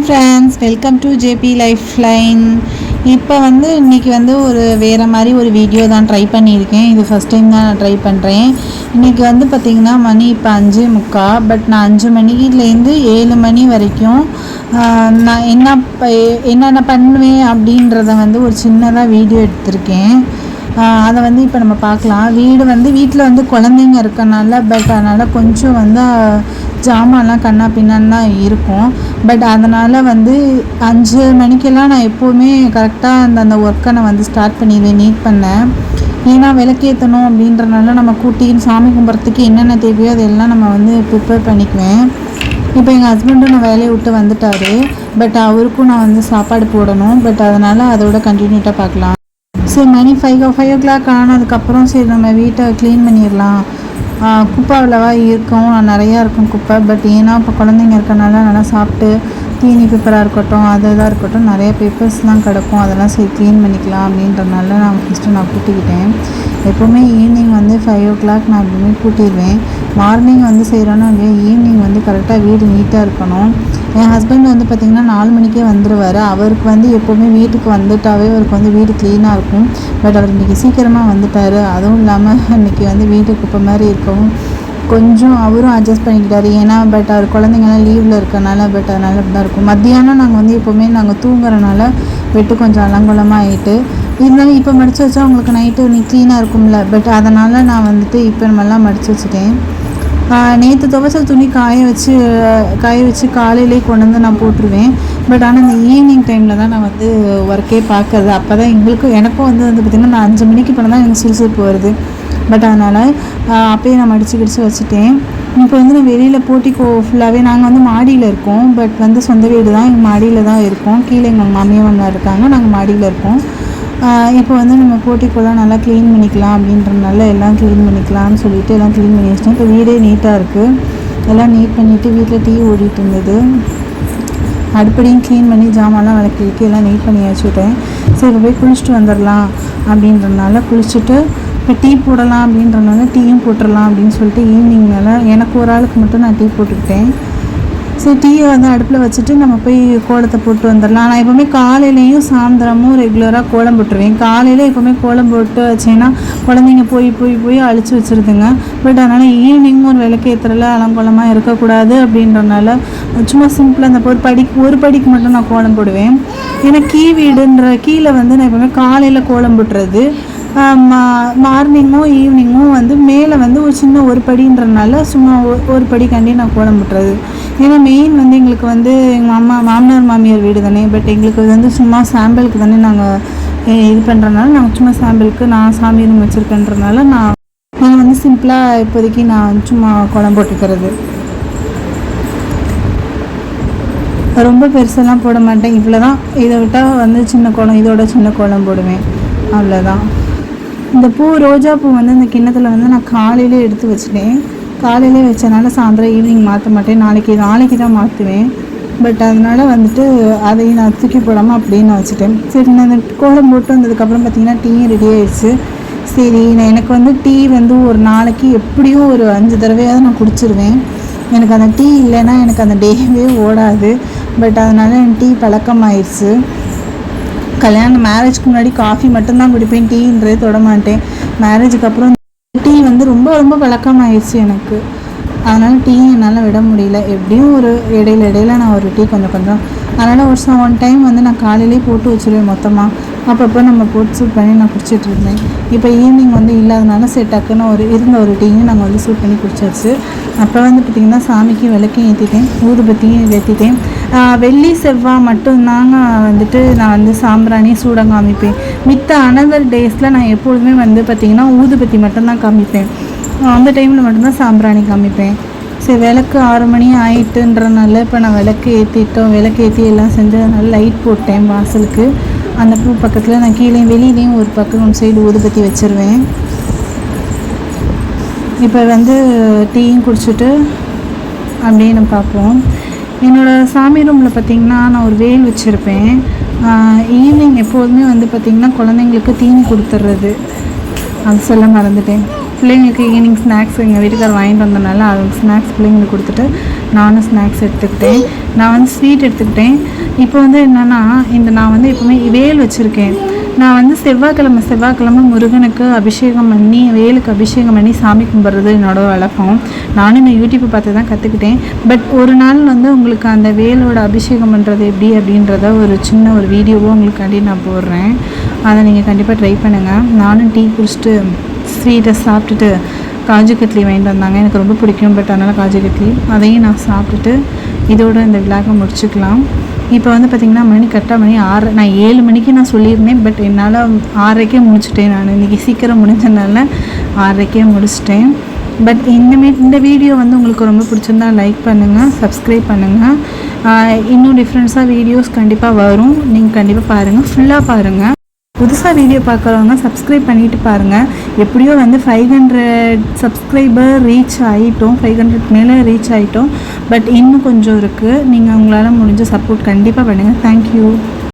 Hi friends welcome to JP life line இப்போ வந்து இன்றைக்கி வந்து ஒரு வேறு மாதிரி ஒரு வீடியோ தான் ட்ரை பண்ணியிருக்கேன். இது ஃபஸ்ட் டைம் தான் நான் ட்ரை பண்ணுறேன் இன்றைக்கி வந்து பார்த்திங்கன்னா மணி இப்போ அஞ்சு முக்கா பட் நான் அஞ்சு மணிக்குலேருந்து ஏழு மணி வரைக்கும் நான் என்ன என்னென்ன பண்ணுவேன் அப்படின்றத வந்து ஒரு சின்னதாக வீடியோ எடுத்திருக்கேன். அதை வந்து இப்போ நம்ம பார்க்கலாம் வீடு வந்து வீட்டில் வந்து குழந்தைங்க இருக்கனால பட் அதனால் கொஞ்சம் வந்து ஜாமான்லாம் கண்ணா பின்னான்னு தான் இருக்கும். பட் அதனால் வந்து அஞ்சு மணிக்கெல்லாம் நான் எப்போவுமே கரெக்டாக அந்த அந்த ஒர்க்கை நான் வந்து ஸ்டார்ட் பண்ணிடுவேன் நீட் பண்ணேன். ஏன்னா விளக்கேற்றணும் அப்படின்றனால நம்ம கூட்டின்னு சாமி கும்பிட்றதுக்கு என்னென்ன தேவையோ அதெல்லாம் நம்ம வந்து ப்ரிப்பேர் பண்ணிக்குவேன். இப்போ எங்கள் ஹஸ்பண்டும் நான் வேலையை விட்டு வந்துட்டாரு. பட் அவருக்கும் நான் வந்து சாப்பாடு போடணும். பட் அதனால் அதோட கண்டினியூட்டாக பார்க்கலாம். சரி மணி ஃபைவ் ஃபைவ் ஓ கிளாக் ஆனதுக்கப்புறம் சரி நம்ம வீட்டை க்ளீன் பண்ணிடலாம். குப்பை அவ்வளோவா இருக்கும். நிறையா இருக்கும் குப்பை. பட் ஏன்னா இப்போ குழந்தைங்க இருக்கனால நல்லா சாப்பிட்டு தீனி பேப்பராக இருக்கட்டும் அது இதாக இருக்கட்டும் நிறைய பேப்பர்ஸ்லாம் கிடக்கும். அதெல்லாம் சரி க்ளீன் பண்ணிக்கலாம் அப்படின்றனால நான் ஃபஸ்ட்டு நான் கூட்டிக்கிட்டேன். எப்போவுமே ஈவினிங் வந்து ஃபைவ் ஓ கிளாக் நான் எப்பவுமே கூட்டிடுவேன். மார்னிங் வந்து செய்கிறோன்னா இல்லையா ஈவினிங் வந்து கரெக்டாக வீடு நீட்டாக இருக்கணும். என் ஹஸ்பண்ட் வந்து பார்த்திங்கன்னா நாலு மணிக்கே வந்துடுவார் அவருக்கு வந்து எப்போவுமே வீட்டுக்கு வந்துட்டாவே அவருக்கு வந்து வீடு க்ளீனாக இருக்கும். பட் அவர் இன்றைக்கி சீக்கிரமாக வந்துட்டார். அதுவும் இல்லாமல் இன்றைக்கி வந்து வீடு குப்பை மாதிரி இருக்கவும் கொஞ்சம் அவரும் அட்ஜஸ்ட் பண்ணிக்கிட்டாரு. ஏன்னா பட் அவர் குழந்தைங்கலாம் லீவில் இருக்கனால பட் அதனால் அப்படி தான் இருக்கும். மத்தியானம் நாங்கள் வந்து எப்போவுமே நாங்கள் தூங்குறனால வெட்டு கொஞ்சம் அலங்கோலமாக ஆகிட்டு இருந்தாலும் இப்போ மடித்து வச்சா உங்களுக்கு நைட்டு நீ க்ளீனாக இருக்கும்ல. பட் அதனால் நான் வந்துட்டு இப்போ நம்மலாம் மடித்து வச்சுட்டேன். நேற்று துவைச்ச துணி காய வச்சு காய வச்சு காலையிலே கொண்டு வந்து நான் போட்டுருவேன். பட் ஆனால் இந்த ஈவினிங் டைமில் தான் நான் வந்து ஒர்க்கே பார்க்கறது. அப்போ தான் எங்களுக்கும் எனக்கும் வந்து வந்து பார்த்திங்கன்னா நான் அஞ்சு மணிக்கு போனால் தான் எனக்கு சுறுசுறுப்பு வருது. பட் அதனால் அப்பயே நான் மடித்து கிடிச்சு வச்சுட்டேன். இப்போ வந்து நான் வெளியில் போட்டிக்கோ ஃபுல்லாகவே நாங்கள் வந்து மாடியில் இருக்கோம். பட் வந்து சொந்த வீடு தான் எங்கள் மாடியில் தான் இருக்கோம். கீழே எங்கள் மாமியார் மாமனார் இருக்காங்க. நாங்கள் மாடியில் இருக்கோம். இப்போ வந்து நம்ம போட்டிக்கோலாம் நல்லா க்ளீன் பண்ணிக்கலாம் அப்படின்றனால எல்லாம் க்ளீன் பண்ணிக்கலாம்னு சொல்லிட்டு எல்லாம் க்ளீன் பண்ணி வச்சிட்டேன் இப்போ வீடே நீட்டாக இருக்குது எல்லாம் நீட் பண்ணிவிட்டு வீட்டில் டீ ஓடிட்டு இருந்தது. அடுப்படியும் க்ளீன் பண்ணி ஜாமான்லாம் விளக்கி வைக்க எல்லாம் நீட் பண்ணி வச்சுட்டேன். சரி போய் குளிச்சுட்டு வந்துடலாம் அப்படின்றனால குளிச்சுட்டு இப்போ டீ போடலாம் அப்படின்றனால டீயும் போட்டுடலாம் அப்படின்னு சொல்லிட்டு ஈவினிங் மேலே எனக்கு ஒரு ஆளுக்கு மட்டும் நான் டீ போட்டுக்கிட்டேன். சரி டீயை வந்து அடுப்பில் வச்சுட்டு நம்ம போய் கோலத்தை போட்டு வந்துடலாம். நான் எப்போவுமே காலையிலையும் சாயந்தரமும் ரெகுலராக கோலம் போட்டுருவேன். காலையில் எப்போவுமே கோலம் போட்டு வச்சேன்னா குழந்தைங்க போய் போய் போய் அழிச்சு வச்சுருதுங்க. பட் அதனால் ஈவினிங் ஒரு விளக்கேற்றுறல அலங்கோலமாக இருக்கக்கூடாது அப்படின்றனால சும்மா சிம்பிளாக அந்த ஒரு படிக்கு ஒரு படிக்கு மட்டும் நான் கோலம் போடுவேன். ஏன்னா கீ வீடுன்ற கீழே வந்து நான் எப்போவுமே காலையில் கோலம் போட்டுறது மார்னிங்கும் ஈவினிங்கும் வந்து மேலே வந்து ஒரு சின்ன ஒரு படின்றனால சும்மா ஒ- ஒரு படிக்காண்டி நான் கோலம் போட்டுறது ஏன்னா மெயின் வந்து எங்களுக்கு வந்து எங்கள் அம்மா மாமனார் மாமியார் வீடு தானே. பட் எங்களுக்கு இது வந்து சும்மா சாம்பிளுக்கு தானே நாங்கள் இது பண்ணுறதுனால நாங்கள் சும்மா சாம்பிளுக்கு நான் சாமி ரூம் வச்சுருக்கேன்றனால நான் நான் வந்து சிம்பிளாக இப்போதைக்கு நான் சும்மா குழம்பு போட்டுக்கிறது. ரொம்ப பெருசெல்லாம் போட மாட்டேன். இவ்வளோ தான் இதை விட்டால் வந்து சின்ன குளம் இதோட சின்ன குளம் போடுவேன். அவ்வளோதான் இந்த பூ ரோஜா பூ வந்து இந்த கிண்ணத்தில் வந்து நான் காலையிலே எடுத்து வச்சுட்டேன். காலையிலே வச்சனால சாயந்தரம் ஈவினிங் மாற்ற மாட்டேன். நாளைக்கு நாளைக்கு தான் மாற்றுவேன் பட் அதனால் வந்துட்டு அதையும் நான் தூக்கி போடாமல் அப்படியே நான் வச்சுட்டேன். சரி நான் அந்த கோலம் போட்டு வந்ததுக்கப்புறம் பார்த்தீங்கன்னா டீயும் ரெடி ஆயிடுச்சு. சரி நான் எனக்கு வந்து டீ வந்து ஒரு நாளைக்கு எப்படியும் ஒரு அஞ்சு தடவையாவது நான் குடிச்சிருவேன். எனக்கு அந்த டீ இல்லைன்னா எனக்கு அந்த டேவே ஓடாது. பட் அதனால் எனக்கு டீ பழக்கமாயிடுச்சு கல்யாணம் மேரேஜ்க்கு முன்னாடி காஃபி மட்டும்தான் குடிப்பேன். டீன்றதே தொட மாட்டேன். மேரேஜுக்கு அப்புறம் வந்து ரொம்ப ரொம்ப பழக்கமாயிடுச்சு எனக்கு. அதனால் டீ என்னால் விட முடியல. எப்படியும் ஒரு இடையில இடையில நான் ஒரு டீ கொஞ்சம் கொஞ்சம். அதனால் ஒரு சம் ஒன் டைம் வந்து நான் காலையிலேயே போட்டு வச்சிருவேன் மொத்தமாக அப்பப்போ நம்ம போட்டு சூட் பண்ணி நான் குடிச்சிட்டு இருந்தேன். இப்போ ஈவினிங் வந்து இல்லாதனால சரி டக்குன்னு ஒரு இருந்த ஒரு டீயும் நாங்கள் வந்து சூட் பண்ணி குடிச்சாச்சு. அப்போ வந்து பார்த்திங்கன்னா சாமிக்கு விளக்கையும் ஏற்றிட்டேன் ஊதுபத்தியும் ஏற்றிட்டேன் வெள்ளி செவ்வாய் மட்டும்தாங்க வந்துட்டு நான் வந்து சாம்பிராணி சூடம் காமிப்பேன். மித்த அனதர் டேஸில் நான் எப்பொழுதுமே வந்து பார்த்திங்கன்னா ஊதுபத்தி மட்டும்தான் காமிப்பேன். அந்த டைமில் மட்டும்தான் சாம்பிராணி காமிப்பேன். சரி விளக்கு ஆறு மணி ஆயிட்டுன்றனால இப்போ நான் விளக்கு ஏற்றிட்டோம் விளக்கு ஏற்றி எல்லாம் செஞ்சு லைட் போட்டேன் வாசலுக்கு. அந்த பூ பக்கத்தில் நான் கீழே வெளியிலையும் ஒரு பக்கம் ஒரு சைடு ஊதுபத்தி வச்சுருவேன். இப்போ வந்து டீயும் குடிச்சிட்டு அப்படியே நம்ம பார்ப்போம். என்னோடய சாமி ரூமில் பார்த்திங்கன்னா நான் ஒரு வேல் வச்சுருப்பேன். ஈவினிங் எப்போதுமே வந்து பார்த்திங்கன்னா குழந்தைங்களுக்கு தீனி கொடுத்துட்றது அது சொல்ல மறந்துட்டேன். பிள்ளைங்களுக்கு ஈவினிங் ஸ்நாக்ஸ் எங்கள் வீட்டுக்கார் வாங்கிட்டு வந்தனால அது ஸ்நாக்ஸ் பிள்ளைங்களுக்கு கொடுத்துட்டு நானும் ஸ்நாக்ஸ் எடுத்துக்கிட்டேன். நான் வந்து ஸ்வீட் எடுத்துக்கிட்டேன். இப்போ வந்து என்னென்னா இந்த நான் வந்து எப்போவுமே வேல் வச்சுருக்கேன். நான் வந்து செவ்வாய்க்கிழமை செவ்வாய்க்கிழமை முருகனுக்கு அபிஷேகம் பண்ணி வேலுக்கு அபிஷேகம் பண்ணி சாமி கும்பிட்றது என்னோட வழக்கம். நானும் இந்த யூடியூப்பை பார்த்து தான் கற்றுக்கிட்டேன் பட் ஒரு நாள் வந்து உங்களுக்கு அந்த வேலோட அபிஷேகம் பண்ணுறது எப்படி அப்படின்றத ஒரு சின்ன ஒரு வீடியோவும் உங்களுக்காண்டி நான் போடுறேன். அதை நீங்கள் கண்டிப்பாக ட்ரை பண்ணுங்கள் நானும் டீ குடிச்சிட்டு ஸ்வீட்டை சாப்பிட்டுட்டு காஜு கட்லி வாங்கிட்டு வந்தாங்க. எனக்கு ரொம்ப பிடிக்கும் பட் அதனால் காஜு கட்லி. அதையும் நான் சாப்பிட்டுட்டு இதோட இந்த விழாவை முடிச்சுக்கலாம். இப்போ வந்து பார்த்திங்கன்னா மணி கரெக்டாக மணி ஆறு நான் ஏழு மணிக்கு நான் சொல்லியிருந்தேன் பட் என்னால் ஆறரைக்கே முடிச்சிட்டேன் நான். இன்றைக்கி சீக்கிரம் முடிஞ்சதுனால ஆறரைக்கே முடிச்சிட்டேன். பட் இந்தமே இந்த வீடியோ வந்து உங்களுக்கு ரொம்ப பிடிச்சிருந்தா லைக் பண்ணுங்கள் சப்ஸ்கிரைப் பண்ணுங்கள் இன்னும் டிஃப்ரெண்ட்ஸாக வீடியோஸ் கண்டிப்பாக வரும். நீங்கள் கண்டிப்பாக பாருங்கள் ஃபுல்லாக பாருங்கள் புதுசாக வீடியோ பார்க்குறவங்க சப்ஸ்கிரைப் பண்ணிட்டு பாருங்கள் எப்படியோ வந்து ஃபைவ் ஹண்ட்ரட் சப்ஸ்கிரைபர் ரீச் ஆகிட்டோம் ஃபைவ் ஹண்ட்ரட் மேலே ரீச் ஆகிட்டோம் பட் இன்னும் கொஞ்சம் இருக்குது நீங்கள் உங்களால் முடிஞ்ச சப்போர்ட் கண்டிப்பாக பண்ணுங்கள் தேங்க்யூ